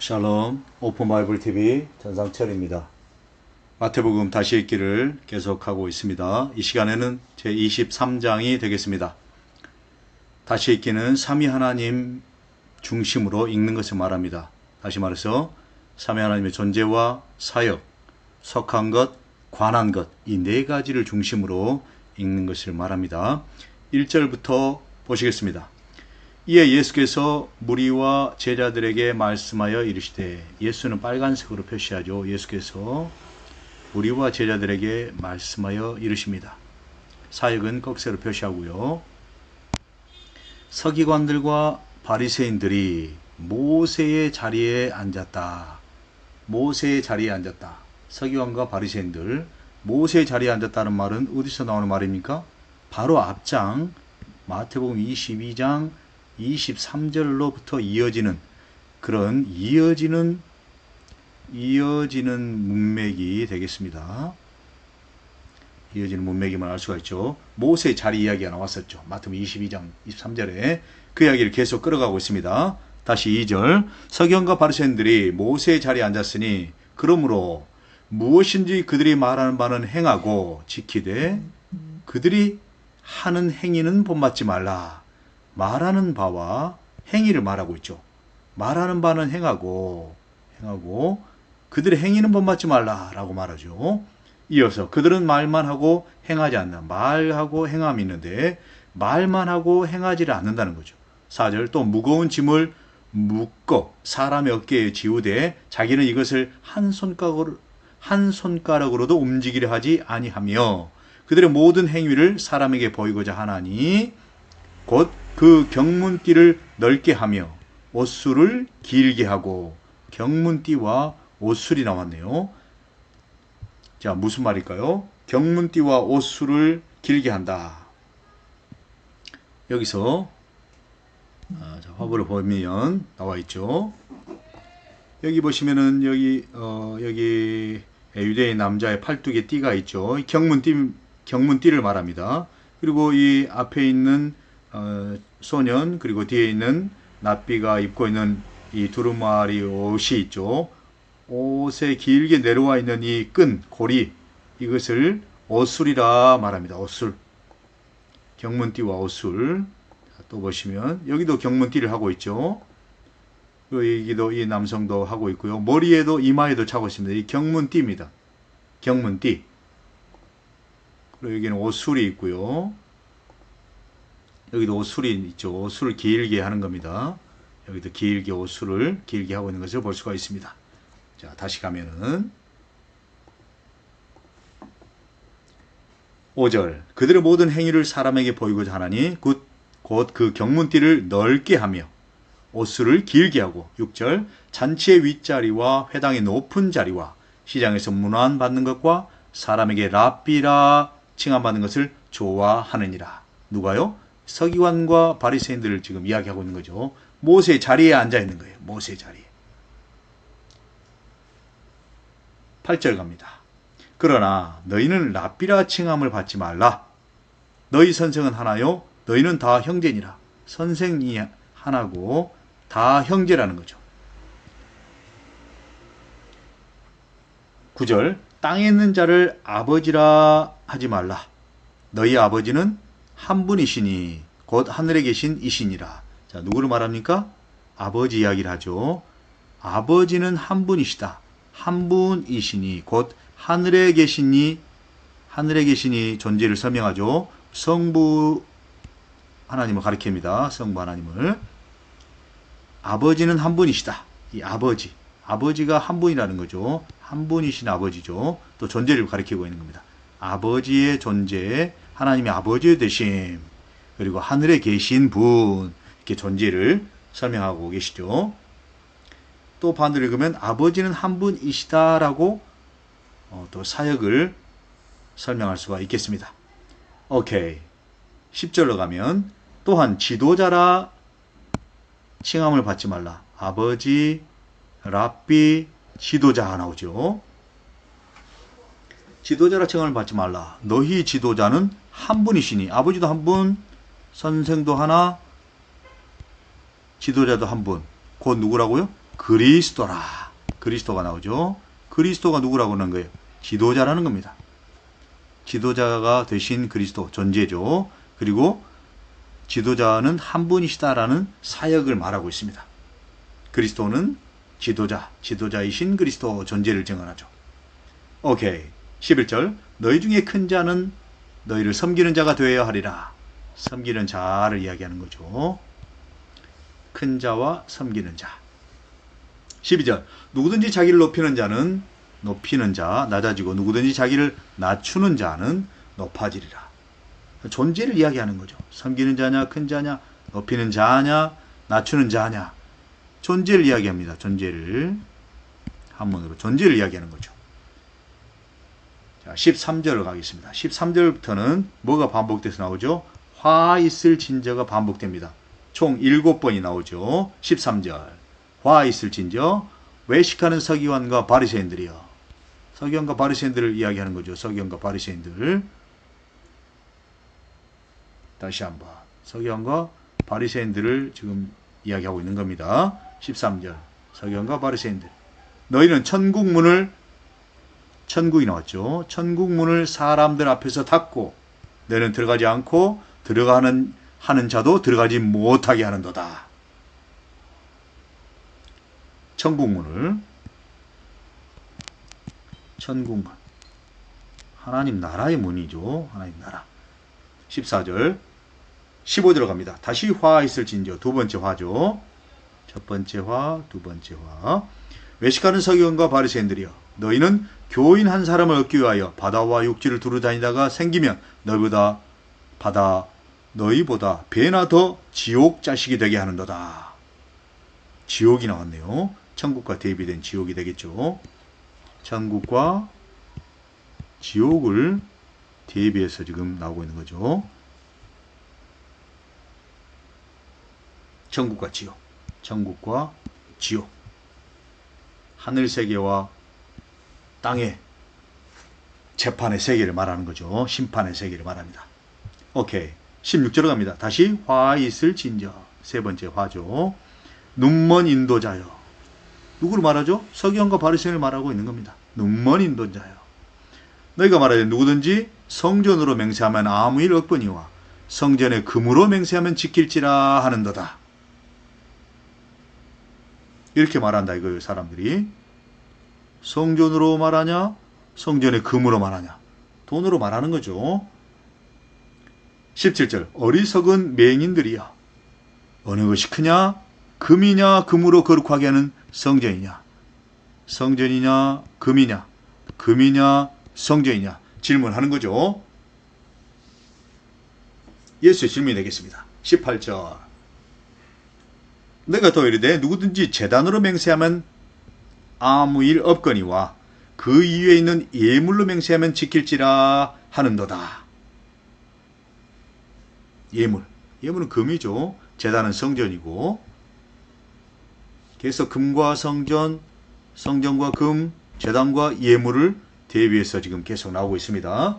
샬롬 오픈 바이블 TV 전상철입니다. 마태복음 다시 읽기를 계속하고 있습니다. 이 시간에는 제 23장이 되겠습니다. 다시 읽기는 삼위 하나님 중심으로 읽는 것을 말합니다. 다시 말해서 삼위 하나님의 존재와 사역, 속한 것, 관한 것, 이 네 가지를 중심으로 읽는 것을 말합니다. 1절부터 보시겠습니다. 이에 예수께서 무리와 제자들에게 말씀하여 이르시되 예수는 빨간색으로 표시하죠. 예수께서 무리와 제자들에게 말씀하여 이르십니다. 사역은 꺽쇠로 표시하고요. 서기관들과 바리새인들이 모세의 자리에 앉았다. 모세의 자리에 앉았다. 서기관과 바리새인들 모세의 자리에 앉았다는 말은 어디서 나오는 말입니까? 바로 앞장 마태복음 22장 23절로부터 이어지는 그런 이어지는 이어지는 문맥이 되겠습니다. 이어지는 문맥임을 알 수가 있죠. 모세의 자리 이야기가 나왔었죠. 마태복음 22장 23절에 그 이야기를 계속 끌어가고 있습니다. 다시 2절 서경과 바리새인들이 모세의 자리에 앉았으니 그러므로 무엇인지 그들이 말하는 바는 행하고 지키되 그들이 하는 행위는 본받지 말라. 말하는 바와 행위를 말하고 있죠. 말하는 바는 행하고 행하고 그들의 행위는 본받지 말라라고 말하죠. 이어서 그들은 말만 하고 행하지 않나. 말하고 행함이 있는데 말만 하고 행하지를 않는다는 거죠. 4절 또 무거운 짐을 묶어 사람의 어깨에 지우되 자기는 이것을 한 손가락으로 한 손가락으로도 움직이려 하지 아니하며 그들의 모든 행위를 사람에게 보이고자 하나니 곧 그 경문띠를 넓게 하며 옷술을 길게 하고 경문띠와 옷술이 나왔네요. 자, 무슨 말일까요? 경문띠와 옷술을 길게 한다. 여기서 아, 자, 화보를 보면 나와 있죠. 여기 보시면은 여기 어, 여기 유대인 남자의 팔뚝에 띠가 있죠. 경문띠 경문띠를 말합니다. 그리고 이 앞에 있는 어, 소년 그리고 뒤에 있는 납비가 입고 있는 이 두루마리 옷이 있죠. 옷에 길게 내려와 있는 이 끈, 고리 이것을 옷술이라 말합니다. 옷술. 경문띠와 옷술. 또 보시면 여기도 경문띠를 하고 있죠. 여기도 이 남성도 하고 있고요. 머리에도 이마에도 차고 있습니다. 이 경문띠입니다. 경문띠. 그리고 여기는 옷술이 있고요. 여기도 옷술이 있죠. 옷술을 길게 하는 겁니다. 여기도 길게 옷술을 길게 하고 있는 것을 볼 수가 있습니다. 자, 다시 가면은 5절 그들의 모든 행위를 사람에게 보이고자 하나니 곧 그 경문띠를 넓게 하며 옷술을 길게 하고 6절 잔치의 윗자리와 회당의 높은 자리와 시장에서 문안받는 것과 사람에게 랍비라 칭함받는 것을 좋아하느니라. 누가요? 서기관과 바리새인들을 지금 이야기하고 있는 거죠. 모세의 자리에 앉아 있는 거예요. 모세의 자리에. 8절 갑니다. 그러나 너희는 랍비라 칭함을 받지 말라. 너희 선생은 하나요? 너희는 다 형제니라. 선생이 하나고 다 형제라는 거죠. 9절 땅에 있는 자를 아버지라 하지 말라. 너희 아버지는 한 분이시니 곧 하늘에 계신 이시니라. 자, 누구를 말합니까? 아버지 이야기를 하죠. 아버지는 한 분이시다. 한 분이시니 곧 하늘에 계시니 하늘에 계시니 존재를 설명하죠. 성부 하나님을 가리킵니다. 성부 하나님을. 아버지는 한 분이시다. 이 아버지. 아버지가 한 분이라는 거죠. 한 분이신 아버지죠. 또 존재를 가리키고 있는 겁니다. 아버지의 존재, 하나님의 아버지 되심, 그리고 하늘에 계신 분, 이렇게 존재를 설명하고 계시죠. 또 반대로 읽으면 아버지는 한 분이시다라고 어, 또 사역을 설명할 수가 있겠습니다. 오케이. 10절로 가면 또한 지도자라 칭함을 받지 말라. 아버지, 랍비, 지도자 나오죠. 지도자라 칭함을 받지 말라. 너희 지도자는 한 분이시니 아버지도 한 분, 선생도 하나, 지도자도 한 분. 곧 누구라고요? 그리스도라. 그리스도가 나오죠. 그리스도가 누구라고 하는 거예요? 지도자라는 겁니다. 지도자가 되신 그리스도 존재죠. 그리고 지도자는 한 분이시다라는 사역을 말하고 있습니다. 그리스도는 지도자, 지도자이신 그리스도 존재를 증언하죠. 오케이. 11절. 너희 중에 큰 자는 너희를 섬기는 자가 되어야 하리라. 섬기는 자를 이야기하는 거죠. 큰 자와 섬기는 자. 12절. 누구든지 자기를 높이는 자는 높이는 자, 낮아지고 누구든지 자기를 낮추는 자는 높아지리라. 존재를 이야기하는 거죠. 섬기는 자냐, 큰 자냐, 높이는 자냐, 낮추는 자냐. 존재를 이야기합니다. 존재를. 한문으로 존재를 이야기하는 거죠. 자, 13절을 가겠습니다. 13절부터는 뭐가 반복돼서 나오죠? 화 있을 진저가 반복됩니다. 총 7번이 나오죠. 13절. 화 있을 진저, 외식하는 서기관과 바리새인들이여. 서기관과 바리새인들을 이야기하는 거죠. 서기관과 바리새인들. 다시 한번. 서기관과 바리새인들을 지금 이야기하고 있는 겁니다. 13절. 서기관과 바리새인들. 너희는 천국 문을 천국이 나왔죠. 천국 문을 사람들 앞에서 닫고 너는 들어가지 않고 들어가는 하는 자도 들어가지 못하게 하는도다. 천국 문을 천국 문 하나님 나라의 문이죠. 하나님 나라. 14절 15절 갑니다. 다시 화 있을진저 두 번째 화죠. 첫 번째 화, 두 번째 화. 외식하는 서기관과 바리새인들이여 너희는 교인 한 사람을 얻기 위하여 바다와 육지를 두루 다니다가 생기면 너희보다 바다 너희보다 배나 더 지옥 자식이 되게 하는도다. 지옥이 나왔네요. 천국과 대비된 지옥이 되겠죠. 천국과 지옥을 대비해서 지금 나오고 있는 거죠. 천국과 지옥, 천국과 지옥, 하늘 세계와 땅의 재판의 세계를 말하는 거죠. 심판의 세계를 말합니다. 오케이. 16절로 갑니다. 다시 화 있을 진저. 세 번째 화죠. 눈먼 인도자요. 누구를 말하죠? 서기관과 바리새인을 말하고 있는 겁니다. 눈먼 인도자요. 너희가 말하되 누구든지 성전으로 맹세하면 아무 일 없거니와 성전에 금으로 맹세하면 지킬지라 하는도다. 이렇게 말한다 이거예요, 사람들이. 성전으로 말하냐? 성전에 금으로 말하냐? 돈으로 말하는 거죠. 17절 어리석은 맹인들이야. 어느 것이 크냐? 금이냐 금으로 거룩하게 하는 성전이냐? 성전이냐 금이냐? 금이냐 성전이냐? 질문하는 거죠. 예수의 질문이 되겠습니다. 18절 내가 더 이르되 누구든지 재단으로 맹세하면 아무 일 없거니와 그 이외에 있는 예물로 맹세하면 지킬지라 하는도다. 예물. 예물은 금이죠. 재단은 성전이고. 그래서 금과 성전, 성전과 금, 재단과 예물을 대비해서 지금 계속 나오고 있습니다.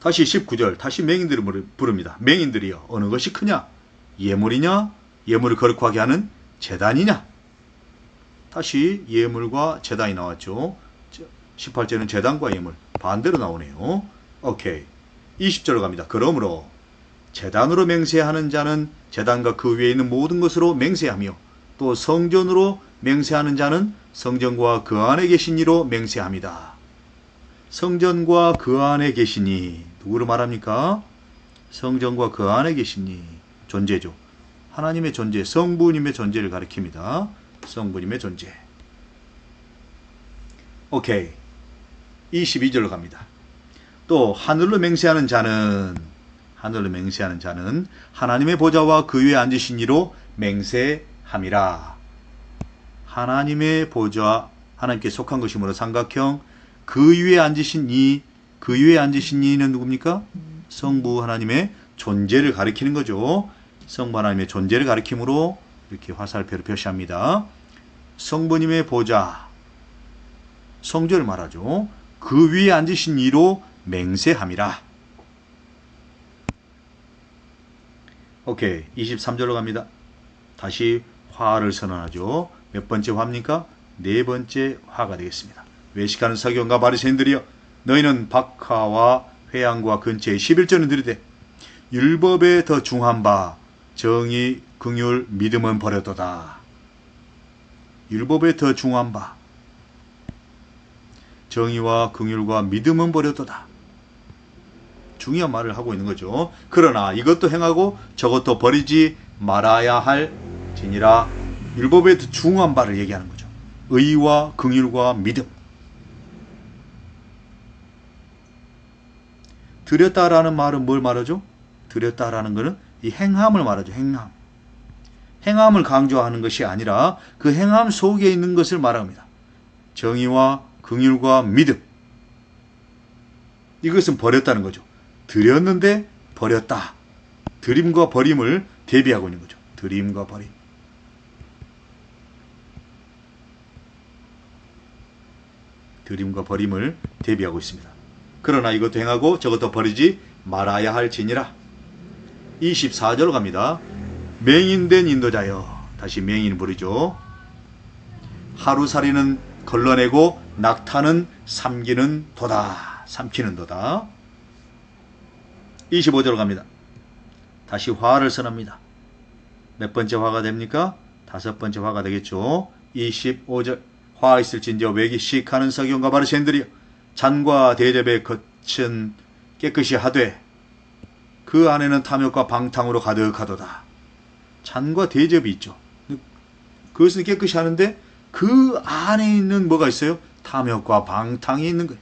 다시 19절, 다시 맹인들을 부릅니다. 맹인들이여, 어느 것이 크냐? 예물이냐? 예물을 거룩하게 하는 재단이냐? 다시 예물과 재단이 나왔죠. 18절은 재단과 예물 반대로 나오네요. 오케이. 20절로 갑니다. 그러므로 재단으로 맹세하는 자는 재단과 그 위에 있는 모든 것으로 맹세하며 또 성전으로 맹세하는 자는 성전과 그 안에 계신 이로 맹세합니다. 성전과 그 안에 계시니 누구를 말합니까? 성전과 그 안에 계시니 존재죠. 하나님의 존재, 성부님의 존재를 가리킵니다. 성부님의 존재. 오케이. 22절로 갑니다. 또 하늘로 맹세하는 자는 하늘로 맹세하는 자는 하나님의 보좌와 그 위에 앉으신 이로 맹세함이라. 하나님의 보좌 하나님께 속한 것이므로 삼각형 그 위에 앉으신 이, 그 위에 앉으신 이는 누굽니까? 성부 하나님의 존재를 가리키는 거죠. 성부 하나님의 존재를 가리키므로 이렇게 화살표로 표시합니다. 성부님의 보좌, 성전을 말하죠. 그 위에 앉으신 이로 맹세함이라. 오케이. 23절로 갑니다. 다시 화를 선언하죠. 몇 번째 화입니까? 네 번째 화가 되겠습니다. 외식하는 서기관과 바리새인들이여 너희는 박하와 회양과 근처에 11조는 들이되 율법에 더 중한 바 정의, 긍휼, 믿음은 버렸도다. 율법에 더 중한 바 정의와 긍휼과 믿음은 버렸도다. 중요한 말을 하고 있는 거죠. 그러나 이것도 행하고 저것도 버리지 말아야 할 지니라 율법에 더 중한 바를 얘기하는 거죠. 의와 긍휼과 믿음. 드렸다라는 말은 뭘 말하죠? 드렸다라는 것은 이 행함을 말하죠. 행함. 행함을 강조하는 것이 아니라 그 행함 속에 있는 것을 말합니다. 정의와 긍휼과 믿음. 이것은 버렸다는 거죠. 드렸는데 버렸다. 드림과 버림을 대비하고 있는 거죠. 드림과 버림. 드림과 버림을 대비하고 있습니다. 그러나 이것도 행하고 저것도 버리지 말아야 할지니라. 24절로 갑니다. 맹인된 인도자여. 다시 맹인 부르죠. 하루살이는 걸러내고 낙타는 삼기는 도다. 삼키는 도다. 25절로 갑니다. 다시 화를 선합니다. 몇 번째 화가 됩니까? 다섯 번째 화가 되겠죠. 25절 화 있을진저 외기 식하는 서기관과 바리새인들이여 잔과 대접의 겉은 깨끗이 하되 그 안에는 탐욕과 방탕으로 가득하도다. 잔과 대접이 있죠. 그것은 깨끗이 하는데 그 안에 있는 뭐가 있어요? 탐욕과 방탕이 있는 거예요.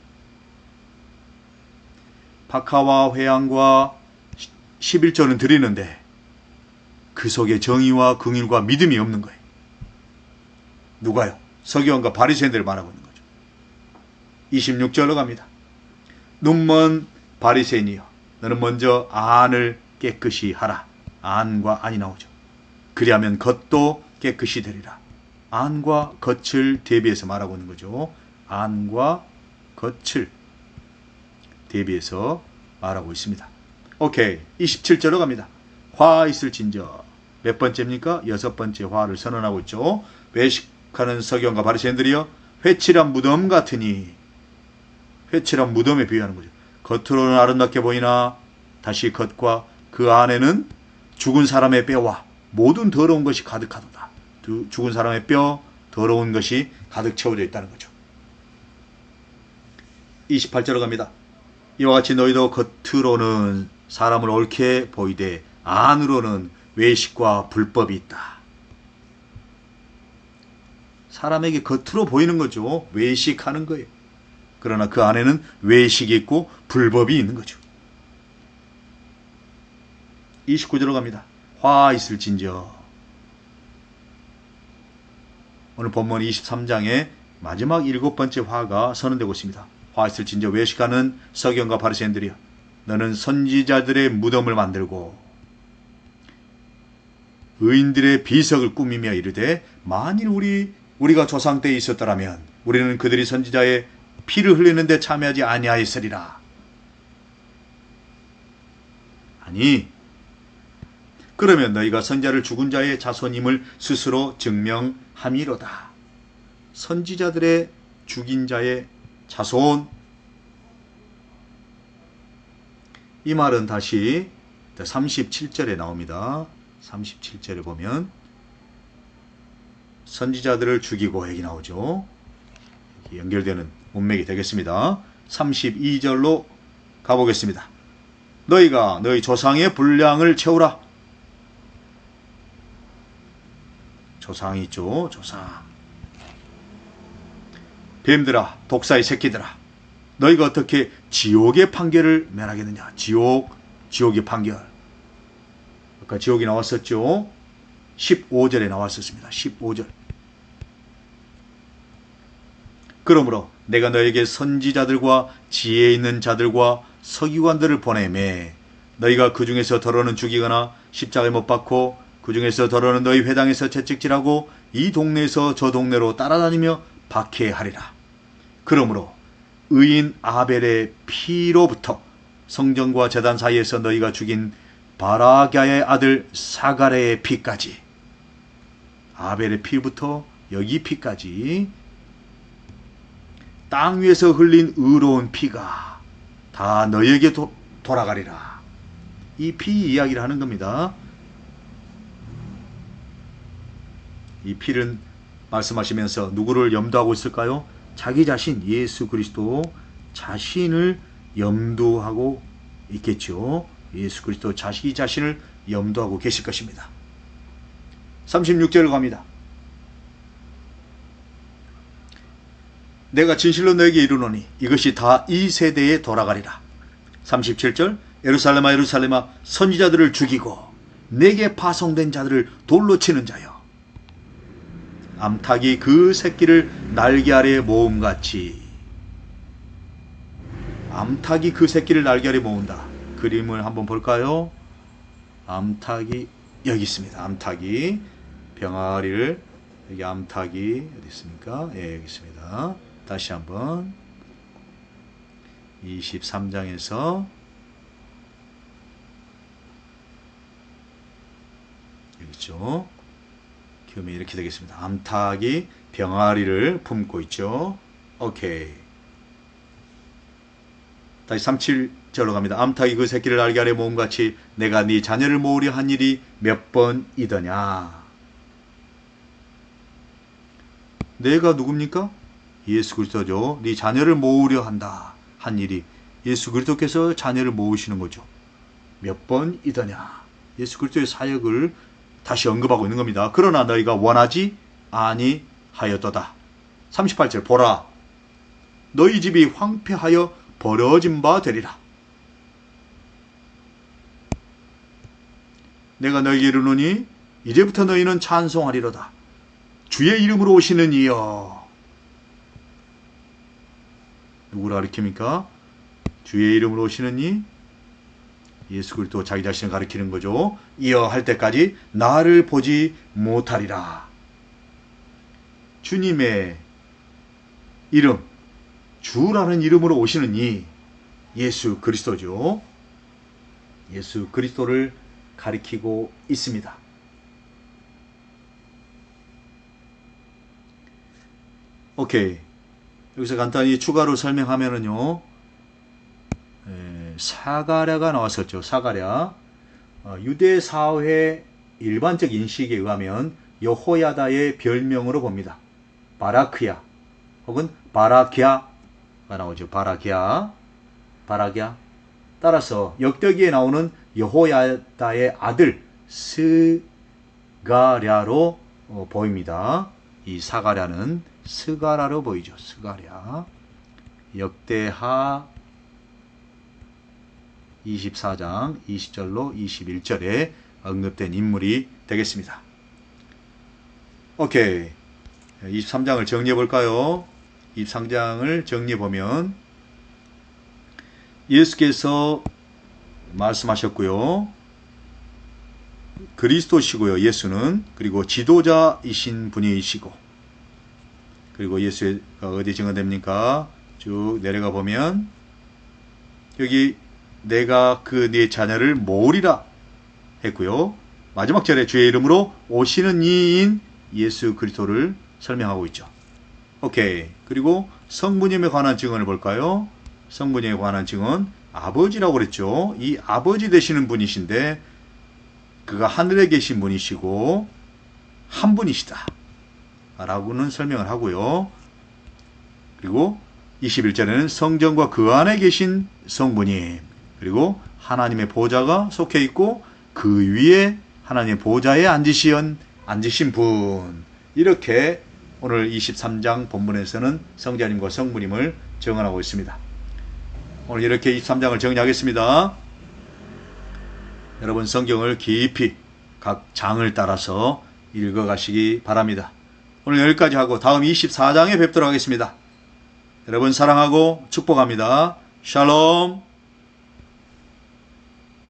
박하와 회양과 11조는 드리는데 그 속에 정의와 긍휼과 믿음이 없는 거예요. 누가요? 서기관과 바리새인들을 말하고 있는 거죠. 26절로 갑니다. 눈먼 바리새인이여 너는 먼저 안을 깨끗이 하라. 안과 안이 나오죠. 그리하면 겉도 깨끗이 되리라. 안과 겉을 대비해서 말하고 있는 거죠. 안과 겉을 대비해서 말하고 있습니다. 오케이. 27절로 갑니다. 화 있을 진저. 몇 번째입니까? 여섯 번째 화를 선언하고 있죠. 외식하는 서기관과 바리새인들이여 회칠한 무덤 같으니 회칠한 무덤에 비유하는 거죠. 겉으로는 아름답게 보이나 다시 겉과 그 안에는 죽은 사람의 뼈와 모든 더러운 것이 가득하도다. 죽은 사람의 뼈, 더러운 것이 가득 채워져 있다는 거죠. 28절로 갑니다. 이와 같이 너희도 겉으로는 사람을 옳게 보이되 안으로는 외식과 불법이 있다. 사람에게 겉으로 보이는 거죠. 외식하는 거예요. 그러나 그 안에는 외식이 있고 불법이 있는 거죠. 29절로 갑니다. 화 있을진저. 오늘 본문 23장의 마지막 일곱 번째 화가 선언되고 있습니다. 화 있을진저 외식하는 서경과 바리새인들이여 너는 선지자들의 무덤을 만들고 의인들의 비석을 꾸미며 이르되 만일 우리 우리가 조상 때에 있었더라면 우리는 그들이 선지자의 피를 흘리는데 참여하지 아니하였으리라. 아니 그러면 너희가 선자를 죽은 자의 자손임을 스스로 증명함이로다. 선지자들의 죽인 자의 자손 이 말은 다시 37절에 나옵니다. 37절에 보면 선지자들을 죽이고 얘기 나오죠. 연결되는 문맥이 되겠습니다. 32절로 가보겠습니다. 너희가 너희 조상의 분량을 채우라. 조상이 있죠. 조상. 뱀들아, 독사의 새끼들아. 너희가 어떻게 지옥의 판결을 면하겠느냐? 지옥, 지옥의 판결. 아까 지옥이 나왔었죠. 15절에 나왔었습니다. 15절. 그러므로 내가 너에게 선지자들과 지혜 있는 자들과 서기관들을 보내매 너희가 그 중에서 더러는 죽이거나 십자가에 못 박고 그 중에서 더러는 너희 회당에서 채찍질하고 이 동네에서 저 동네로 따라다니며 박해하리라. 그러므로 의인 아벨의 피로부터 성전과 재단 사이에서 너희가 죽인 바라갸의 아들 사가레의 피까지 아벨의 피부터 여기 피까지 땅 위에서 흘린 의로운 피가 다 너에게 도, 돌아가리라. 이 피 이야기를 하는 겁니다. 이 피는 말씀하시면서 누구를 염두하고 있을까요? 자기 자신 예수 그리스도 자신을 염두하고 있겠죠. 예수 그리스도 자기 자신을 염두하고 계실 것입니다. 36절로 갑니다. 내가 진실로 너에게 이르노니 이것이 다 이 세대에 돌아가리라. 37절 예루살렘아 예루살렘아 선지자들을 죽이고 내게 파송된 자들을 돌로 치는 자여 암탉이 그 새끼를 날개 아래 모음같이 암탉이 그 새끼를 날개 아래 모은다. 그림을 한번 볼까요? 암탉이 여기 있습니다. 암탉이 병아리를 여기 암탉이 어디 있습니까? 예, 여기 있습니다. 다시 한번 23장에서 여기 있죠. 기음이 이렇게 되겠습니다. 암탉이 병아리를 품고 있죠. 오케이. 다시 37절로 갑니다. 암탉이 그 새끼를 날개 아래 모음같이 내가 네 자녀를 모으려 한 일이 몇 번이더냐. 내가 누굽니까? 예수 그리스도죠. 네 자녀를 모으려 한다. 한 일이 예수 그리스도께서 자녀를 모으시는 거죠. 몇 번이더냐. 예수 그리스도의 사역을 다시 언급하고 있는 겁니다. 그러나 너희가 원하지 아니하였도다. 38절 보라 너희 집이 황폐하여 버려진 바 되리라. 내가 너희에게 이르노니 이제부터 너희는 찬송하리로다. 주의 이름으로 오시는 이여. 누구를 가리킵니까? 주의 이름으로 오시는 이 예수 그리스도 자기 자신을 가리키는 거죠. 이어 할 때까지 나를 보지 못하리라. 주님의 이름, 주라는 이름으로 오시는 이 예수 그리스도죠. 예수 그리스도를 가리키고 있습니다. 오케이. 여기서 간단히 추가로 설명하면은요. 에, 사가랴가 나왔었죠. 사가랴. 어, 유대 사회 일반적 인식에 의하면 여호야다의 별명으로 봅니다. 바라크야 혹은 바라기야가 나오죠. 바라기야. 바라기야. 따라서 역대기에 나오는 여호야다의 아들 스가랴로 어, 보입니다. 이 사가랴는 스가라로 보이죠. 스가랴. 역대하 24장 20절로 21절에 언급된 인물이 되겠습니다. 오케이. 23장을 정리해 볼까요? 23장을 정리해 보면 예수께서 말씀하셨고요. 그리스도시고요. 예수는 그리고 지도자이신 분이시고 그리고 예수가 어디 증언됩니까? 쭉 내려가 보면 여기 내가 그 네 자녀를 모으리라 했고요. 마지막 절에 주의 이름으로 오시는 이인 예수 그리스도를 설명하고 있죠. 오케이. 그리고 성부님에 관한 증언을 볼까요? 성부님에 관한 증언 아버지라고 그랬죠. 이 아버지 되시는 분이신데 그가 하늘에 계신 분이시고 한 분이시다. 라고는 설명을 하고요. 그리고 21절에는 성전과 그 안에 계신 성부님 그리고 하나님의 보좌가 속해 있고 그 위에 하나님의 보좌에 앉으신 앉으신 분 이렇게 오늘 23장 본문에서는 성자님과 성부님을 정언하고 있습니다. 오늘 이렇게 23장을 정리하겠습니다. 여러분 성경을 깊이 각 장을 따라서 읽어가시기 바랍니다. 오늘 여기까지 하고 다음 24장에 뵙도록 하겠습니다. 여러분 사랑하고 축복합니다. 샬롬